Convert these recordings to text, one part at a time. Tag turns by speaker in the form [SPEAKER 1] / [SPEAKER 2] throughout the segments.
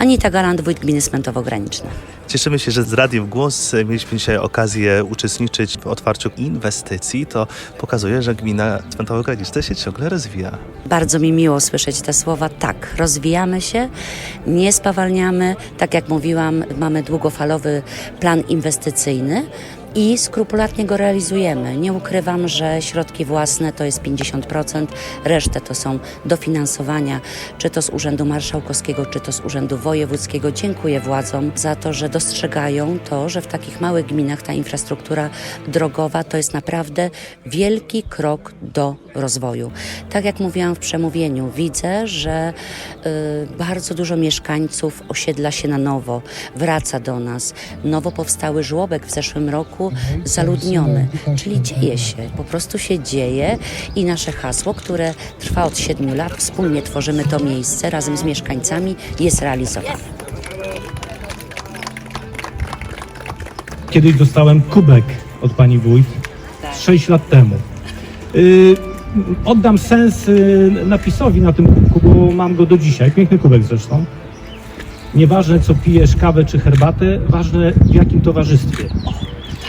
[SPEAKER 1] Anita Galant, wójt gminy Smentowo-Graniczne.
[SPEAKER 2] Cieszymy się, że z Radiem Głos e, mieliśmy dzisiaj okazję uczestniczyć w otwarciu inwestycji. To pokazuje, że gmina Cmentowo-Graniczna się ciągle rozwija.
[SPEAKER 1] Bardzo mi miło słyszeć te słowa. Tak, rozwijamy się, nie spawalniamy. Tak jak mówiłam, mamy długofalowy plan inwestycyjny i skrupulatnie go realizujemy. Nie ukrywam, że środki własne to jest 50%, resztę to są dofinansowania, czy to z Urzędu Marszałkowskiego, czy to z Urzędu Wojewódzkiego. Dziękuję władzom za to, że dostrzegają to, że w takich małych gminach ta infrastruktura drogowa to jest naprawdę wielki krok do rozwoju. Tak jak mówiłam w przemówieniu, widzę, że y, bardzo dużo mieszkańców osiedla się na nowo, wraca do nas. Nowo powstały żłobek w zeszłym roku zaludniony, czyli dzieje się, po prostu się dzieje i nasze hasło, które trwa od siedmiu lat, wspólnie tworzymy to miejsce razem z mieszkańcami, jest realizowane.
[SPEAKER 3] Kiedyś dostałem kubek od pani wójt, 6 lat temu. Y, oddam sens y, napisowi na tym kubku, bo mam go do dzisiaj. Piękny kubek zresztą. Nieważne co pijesz, kawę czy herbatę, ważne w jakim towarzystwie.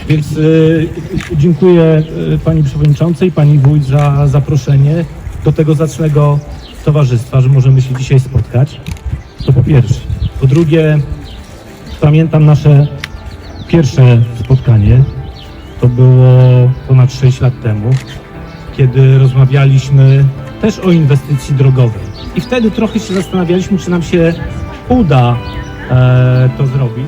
[SPEAKER 3] Więc y, dziękuję y, pani przewodniczącej, pani wójt za zaproszenie do tego zacnego towarzystwa, że możemy się dzisiaj spotkać. To po pierwsze. Po drugie, pamiętam nasze Pierwsze spotkanie to było ponad 6 lat temu, kiedy rozmawialiśmy też o inwestycji drogowej. I wtedy trochę się zastanawialiśmy, czy nam się uda e, to zrobić.